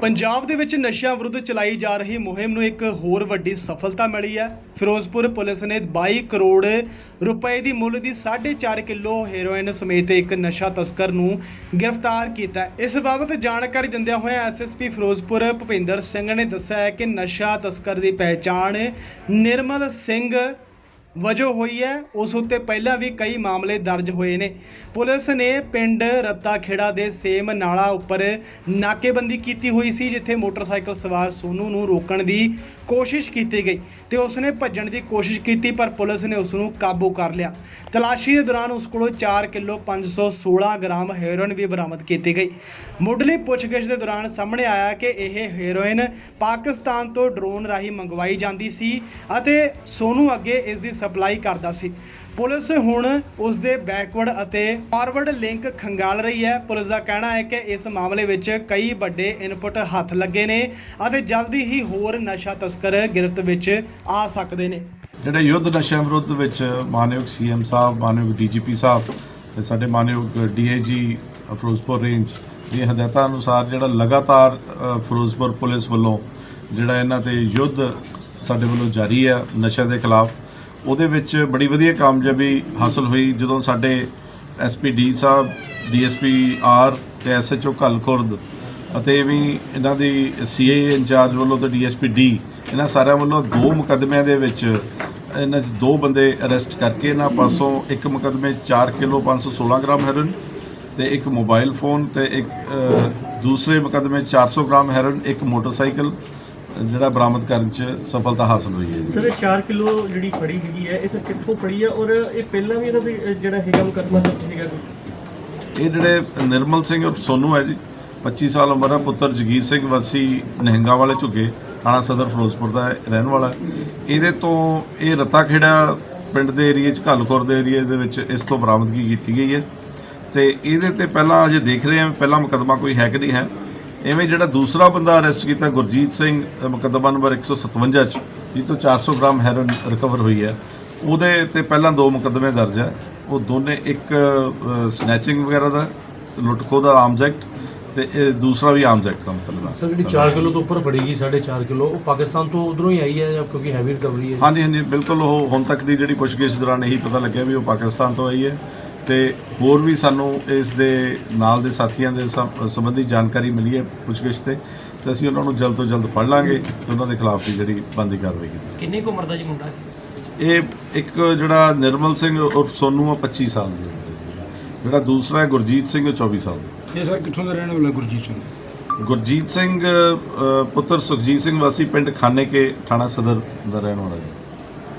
ਪੰਜਾਬ ਦੇ ਵਿੱਚ ਨਸ਼ਿਆਂ ਵਿਰੁੱਧ ਚਲਾਈ ਜਾ ਰਹੀ ਮੁਹਿੰਮ ਨੂੰ ਇੱਕ ਹੋਰ ਵੱਡੀ ਸਫਲਤਾ ਮਿਲੀ ਹੈ। ਫਿਰੋਜ਼ਪੁਰ ਪੁਲਿਸ ਨੇ 22 ਕਰੋੜ ਰੁਪਏ ਦੀ ਮੁੱਲ ਦੀ 4.5 ਕਿਲੋ ਹੈਰੋਇਨ ਸਮੇਤ ਇੱਕ ਨਸ਼ਾ ਤਸਕਰ ਨੂੰ ਗ੍ਰਿਫਤਾਰ ਕੀਤਾ ਇਸ ਬਾਬਤ ਜਾਣਕਾਰੀ ਦਿੰਦਿਆਂ ਹੋਇਆਂ ਐਸਐਸਪੀ ਫਿਰੋਜ਼ਪੁਰ ਭੁਪਿੰਦਰ ਸਿੰਘ ਨੇ ਦੱਸਿਆ ਹੈ ਕਿ ਨਸ਼ਾ ਤਸਕਰ ਦੀ ਪਹਿਚਾਣ ਨਿਰਮਲ ਸਿੰਘ ਵਜੋਂ ਹੋਈ ਹੈ, ਉਸ ਉੱਤੇ ਪਹਿਲਾਂ ਵੀ ਕਈ ਮਾਮਲੇ ਦਰਜ ਹੋਏ ਨੇ। ਪੁਲਿਸ ਨੇ ਪਿੰਡ ਰੱਤਾਖੇੜਾ ਦੇ ਸੇਮ ਨਾਲਾ ਉੱਪਰ ਨਾਕੇਬੰਦੀ ਕੀਤੀ ਹੋਈ ਸੀ, ਜਿੱਥੇ ਮੋਟਰਸਾਈਕਲ ਸਵਾਰ ਸੋਨੂ ਨੂੰ ਰੋਕਣ ਦੀ ਕੋਸ਼ਿਸ਼ ਕੀਤੀ ਗਈ ਤੇ ਉਸਨੇ ਭੱਜਣ ਦੀ ਕੋਸ਼ਿਸ਼ ਕੀਤੀ, ਪਰ ਪੁਲਿਸ ਨੇ ਉਸ ਨੂੰ ਕਾਬੂ ਕਰ ਲਿਆ। ਤਲਾਸ਼ੀ ਦੇ ਦੌਰਾਨ ਉਸ ਕੋਲੋਂ 4 ਕਿਲੋ 516 ਗ੍ਰਾਮ ਹੈਰੋਇਨ ਵੀ ਬਰਾਮਦ ਕੀਤੀ ਗਈ। ਮੁੱਢਲੀ ਪੁੱਛਗਿੱਛ ਦੇ ਦੌਰਾਨ ਸਾਹਮਣੇ ਆਇਆ ਕਿ ਇਹ ਹੈਰੋਇਨ ਪਾਕਿਸਤਾਨ ਤੋਂ ਡਰੋਨ ਰਾਹੀਂ ਮੰਗਵਾਈ ਜਾਂਦੀ ਸੀ ਅਤੇ ਸੋਨੂ ਅੱਗੇ ਇਸ ਦੀ ਸਪਲਾਈ ਕਰਦਾ ਸੀ। ਪੁਲਿਸ ਹੁਣ ਉਸ ਦੇ ਬੈਕਵਰਡ ਅਤੇ ਫਾਰਵਰਡ ਲਿੰਕ ਖੰਗਾਲ ਰਹੀ ਹੈ। ਪੁਲਿਸ ਦਾ ਕਹਿਣਾ ਹੈ ਕਿ ਇਸ ਮਾਮਲੇ ਵਿੱਚ ਕਈ ਵੱਡੇ ਇਨਪੁਟ ਹੱਥ ਲੱਗੇ ਨੇ ਅਤੇ ਜਲਦੀ ਹੀ ਹੋਰ ਨਸ਼ਾ ਤਸਕਰ ਗ੍ਰਿਫ਼ਤ ਵਿੱਚ ਆ ਸਕਦੇ ਨੇ। ਜਿਹੜਾ ਯੁੱਧ ਨਸ਼ਿਆਂ ਵਿਰੁੱਧ ਵਿੱਚ ਮਾਨਯੋਗ ਸੀਐਮ ਸਾਹਿਬ, ਮਾਨਯੋਗ ਡੀਜੀਪੀ ਸਾਹਿਬ ਤੇ ਸਾਡੇ ਮਾਨਯੋਗ ਡੀਆਈਜੀ ਫਿਰੋਜ਼ਪੁਰ ਰੇਂਜ ਦੀ ਹਦਾਇਤਾਂ ਅਨੁਸਾਰ ਜਿਹੜਾ ਲਗਾਤਾਰ ਫਿਰੋਜ਼ਪੁਰ ਪੁਲਿਸ ਵੱਲੋਂ ਜਿਹੜਾ ਇਹਨਾਂ ਤੇ ਯੁੱਧ ਸਾਡੇ ਵੱਲੋਂ ਜਾਰੀ ਹੈ ਨਸ਼ਿਆਂ ਦੇ ਖਿਲਾਫ ਉਹਦੇ ਵਿੱਚ ਬੜੀ ਵਧੀਆ ਕਾਮਯਾਬੀ ਹਾਸਲ ਹੋਈ ਜਦੋਂ ਸਾਡੇ ਐਸਪੀ ਡੀ ਸਾਹਿਬ ਡੀਐਸਪੀ ਆਰ ਤੇ ਐਸਐਚਓ ਖੁਰਦ ਅਤੇ ਵੀ ਇਹਨਾਂ ਦੀ ਸੀਏ ਇੰਚਾਰਜ ਵੱਲੋਂ ਤੇ ਡੀਐਸਪੀ ਡੀ, ਇਹਨਾਂ ਸਾਰਿਆਂ ਵੱਲੋਂ ਦੋ ਮੁਕੱਦਮਿਆਂ ਦੇ ਵਿੱਚ ਇਹਨਾਂ 'ਚ ਦੋ ਬੰਦੇ ਅਰੈਸਟ ਕਰਕੇ ਇਹਨਾਂ ਪਾਸੋਂ ਇੱਕ ਮੁਕੱਦਮੇ 'ਚ 4 ਕਿਲੋ 516 ਗ੍ਰਾਮ ਹੈਰੋਇਨ ਤੇ ਇੱਕ ਮੋਬਾਈਲ ਫੋਨ ਤੇ ਇੱਕ ਦੂਸਰੇ ਮੁਕੱਦਮੇ 'ਚ 400 ਗ੍ਰਾਮ ਹੈਰੋਇਨ, ਇੱਕ ਮੋਟਰਸਾਈਕਲ ਜਿਹੜਾ ਬਰਾਮਦ ਕਰਨ 'ਚ ਸਫਲਤਾ ਹਾਸਲ ਹੋਈ ਹੈ ਜੀ। ਸਰ ਇਹ 4 ਕਿਲੋ ਜਿਹੜੀ ਫੜੀ ਹੈਗੀ ਹੈ ਇਹ ਸਰ ਕਿੱਥੋਂ ਫੜੀ ਹੈ ਔਰ ਇਹ ਪਹਿਲਾਂ ਵੀ ਇਹਨਾਂ ਦੇ ਅਹ, ਜਿਹੜਾ ਹੈਗਾ ਮੁਕੱਦਮਾ ਦਰਜ ਹੈਗਾ ਕੋਈ? ਇਹ ਜਿਹੜੇ ਨਿਰਮਲ ਸਿੰਘ ਉਰਫ ਸੋਨੂ ਹੈ ਜੀ 25 ਸਾਲ ਉਮਰ ਹੈ ਪੁੱਤਰ ਜਗੀਰ ਸਿੰਘ ਵਾਸੀ ਨਿਹੰਗਾ ਵਾਲੇ ਝੁੱਗੇ ਥਾਣਾ ਸਦਰ ਫਿਰੋਜ਼ਪੁਰ ਦਾ ਰਹਿਣ ਵਾਲਾ ਹੈ। ਇਹਦੇ ਤੋਂ ਇਹ ਰਤਾ ਖੇੜਾ ਪਿੰਡ ਦੇ ਏਰੀਏ 'ਚ ਘੱਲਖੁਰ ਦੇ ਏਰੀਏ ਦੇ ਵਿੱਚ ਇਸ ਤੋਂ ਬਰਾਮਦਗੀ ਕੀਤੀ ਗਈ ਹੈ। ਤੇ ਇਹਦੇ ਤੇ ਪਹਿਲਾਂ ਅਜੇ ਦੇਖ ਰਹੇ ਹਾਂ ਪਹਿਲਾ ਮੁਕੱਦਮਾ ਕੋਈ ਹੈ ਕਿ ਨਹੀਂ ਹੈ। ਐਵੇਂ ਜਿਹੜਾ ਦੂਸਰਾ ਬੰਦਾ ਅਰੈਸਟ ਕੀਤਾ ਗੁਰਜੀਤ ਸਿੰਘ ਮੁਕੱਦਮਾ ਨੰਬਰ 157 ਚ ਜਿਸ ਤੋਂ 400 ਗ੍ਰਾਮ ਹੈਰੋਇਨ ਰਿਕਵਰ ਹੋਈ ਹੈ। ਉਹਦੇ ਤੇ ਪਹਿਲਾਂ ਦੋ ਮੁਕੱਦਮੇ ਦਰਜ ਹੈ। ਉਹ ਦੋਨੇ ਇੱਕ ਸਨੈਚਿੰਗ ਵਗੈਰਾ ਦਾ ਤੇ ਲੁੱਟ ਖੋਹ ਦਾ ਆਰਮਸ ਐਕਟ ਤੇ ਇਹ ਦੂਸਰਾ ਵੀ ਆਰਮਸ ਐਕਟ ਦਾ ਮੁਕੱਦਮਾ। ਸਰ ਜਿਹੜੀ 4 ਕਿਲੋ ਤੋਂ ਉੱਪਰ ਫੜੀ ਗਈ 4.5 ਕਿਲੋ ਉਹ ਪਾਕਿਸਤਾਨ ਤੋਂ ਉਧਰੋਂ ਹੀ ਆਈ ਹੈ ਜਾਂ ਕਿਉਂਕਿ ਹੈਵੀ ਰਿਕਵਰੀ ਹੈ? ਹਾਂਜੀ ਹਾਂਜੀ ਬਿਲਕੁਲ ਉਹ ਹੁਣ ਤੱਕ ਦੀ ਜਿਹੜੀ ਪੁੱਛਗਿੱਛ ਦੌਰਾਨ ਇਹੀ ਪਤਾ ਲੱਗਿਆ ਵੀ ਉਹ ਪਾਕਿਸਤਾਨ ਤੋਂ ਆਈ ਹੈ। ਤੇ ਹੋਰ ਵੀ ਸਾਨੂੰ ਇਸ ਦੇ ਨਾਲ ਦੇ ਸਾਥੀਆਂ ਦੇ ਸੰ- ਸੰਬੰਧੀ ਜਾਣਕਾਰੀ ਮਿਲੀ ਹੈ ਪੁੱਛਗਿੱਛ ਤੇ ਤੇ ਅਸੀਂ ਉਹਨਾਂ ਨੂੰ ਜਲਦ ਤੋਂ ਜਲਦ ਫੜ ਲਾਂਗੇ ਤੇ ਉਹਨਾਂ ਦੇ ਖਿਲਾਫ ਵੀ ਜਿਹੜੀ ਬੰਦੀ ਕਾਰਵਾਈ ਕੀਤੀ ਕਿੰਨੀ ਕੁ ਉਮਰ ਦਾ ਜੀ ਮੁੰਡਾ? ਇਹ ਇੱਕ ਜਿਹੜਾ ਨਿਰਮਲ ਸਿੰਘ ਉਰਫ ਸੋਨੂ ਆ 25 ਸਾਲ ਦੀ ਹੈ। ਜਿਹੜਾ ਦੂਸਰਾ ਹੈ ਗੁਰਜੀਤ ਸਿੰਘ ਉਹ 24 ਸਾਲ ਦਾ ਇਹ ਸਰ ਕਿੱਥੋਂ ਦਾ ਰਹਿਣ ਵਾਲਾ ਗੁਰਜੀਤ ਸਿੰਘ? ਗੁਰਜੀਤ ਸਿੰਘ ਪੁੱਤਰ ਸੁਖਜੀਤ ਸਿੰਘ ਵਾਸੀ ਪਿੰਡ ਖਾਨੇ ਕੇ ਥਾਣਾ ਸਦਰ ਦਾ ਰਹਿਣ ਵਾਲਾ ਜੀ।